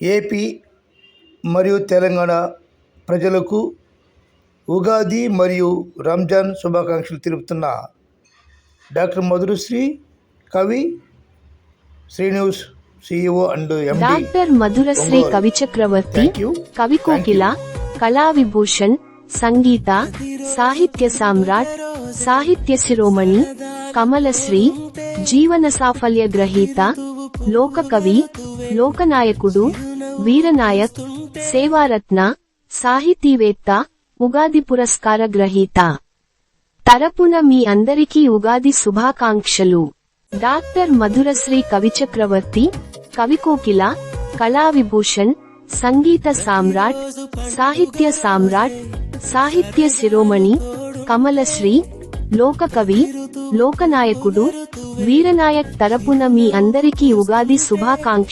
AP మరియు తెలంగాణ ప్రజలకు ఉగాది మరియు రంజాన్ శుభాకాంక్షలు తెలుపుతున్న doctor Madhurasri Kavi Srinivas CEO and doctor Madhurasri. Kavi Chakravarthi Kavi కోకిల కళావిభూషణ్ సంగీత సాహిత్య సామ్రాట్ సాహిత్య శిరోమణి కమలశ్రీ జీవన సాఫల్య గ్రహీత లోకకవి లోకనాయకుడు వీరనాయక్ సేవారత్న సాహితీవేత్త ఉగాది పురస్కార గ్రహీత తరపున మీ అందరికీ ఉగాది శుభాకాంక్షలు డాక్టర్ మధురశ్రీ కవిచక్రవర్తి కవికోకిల కళావిభూషణ్ సంగీత సామ్రాట్ సాహిత్య సామ్రాట్ సాహిత్య శిరోమణి కమలశ్రీ లోకకవి లోకనాయకుడు వీరనాయక్ తరపున మీ అందరికీ ఉగాది శుభాకాంక్ష